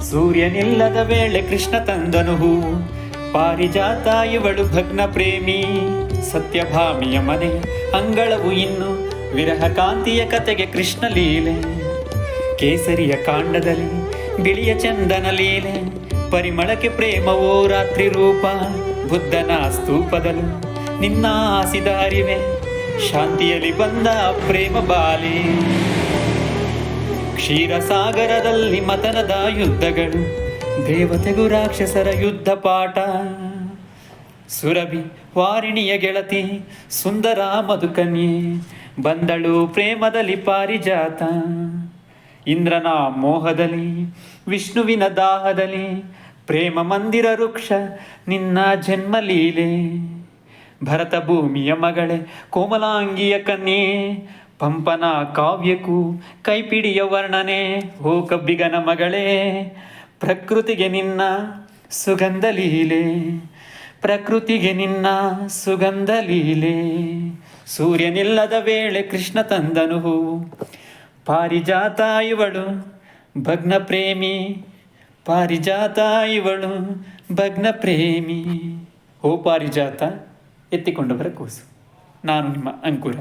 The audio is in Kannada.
ಸೂರ್ಯನಿಲ್ಲದ ವೇಳೆ ಕೃಷ್ಣ ತಂದನು. ಪಾರಿಜಾತ ಇವಳು ಭಗ್ನ ಪ್ರೇಮಿ. ಸತ್ಯಭಾಮಿಯ ಮನೆ, ಅಂಗಳವು ಇನ್ನು ವಿರಹ ಕಾಂತಿಯ ಕತೆಗೆ ಕೃಷ್ಣ ಲೀಲೆ. ಕೇಸರಿಯ ಕಾಂಡದಲ್ಲಿ ಬಿಳಿಯ ಚಂದನ ಲೀಲೆ. ಪರಿಮಳಕ್ಕೆ ಪ್ರೇಮವೋ ರಾತ್ರಿ ರೂಪ. ಬುದ್ಧನ ಸ್ತೂಪದಲು ನಿನ್ನ ಆಸಿದ ಅರಿವೆ. ಶಾಂತಿಯಲ್ಲಿ ಬಂದ ಪ್ರೇಮ ಬಾಲಿ. ಕ್ಷೀರಸಾಗರದಲ್ಲಿ ಮತನದ ಯುದ್ಧಗಳು. ದೇವತೆಗೂ ರಾಕ್ಷಸರ ಯುದ್ಧ ಪಾಠ. ಸುರಭಿ ವಾರಿಣಿಯ ಗೆಳತಿ ಸುಂದರ ಮಧುಕನ್ಯೆ, ಬಂದಳು ಪ್ರೇಮದಲ್ಲಿ ಪಾರಿಜಾತ. ಇಂದ್ರನ ಮೋಹದಲ್ಲಿ, ವಿಷ್ಣುವಿನ ದಾಹದಲ್ಲಿ, ಪ್ರೇಮ ಮಂದಿರ ವೃಕ್ಷ ನಿನ್ನ ಜನ್ಮ ಲೀಲೆ. ಭರತ ಭೂಮಿಯ ಮಗಳೇ, ಕೋಮಲಾಂಗಿಯ ಕನ್ಯೆ ಪಂಪನ ಕಾವ್ಯಕ್ಕೂ ಕೈಪಿಡಿಯ ವರ್ಣನೆ. ಓ ಕಬ್ಬಿಗನ ಮಗಳೇ, ಪ್ರಕೃತಿಗೆ ನಿನ್ನ ಸುಗಂಧ ಲೀಲೆ. ಪ್ರಕೃತಿಗೆ ನಿನ್ನ ಸುಗಂಧ ಲೀಲೆ. ಸೂರ್ಯನಿಲ್ಲದ ವೇಳೆ ಕೃಷ್ಣ ತಂದನು ಹೂವು ಪಾರಿಜಾತ ಇವಳು ಭಗ್ನ ಪ್ರೇಮಿ ಪಾರಿಜಾತ ಇವಳು ಭಗ್ನ ಪ್ರೇಮಿ ಓ ಪಾರಿಜಾತ, ಎತ್ತಿಕೊಂಡವರ ಕೂಸು. ನಾನು ನಿಮ್ಮ ಅಂಕುರ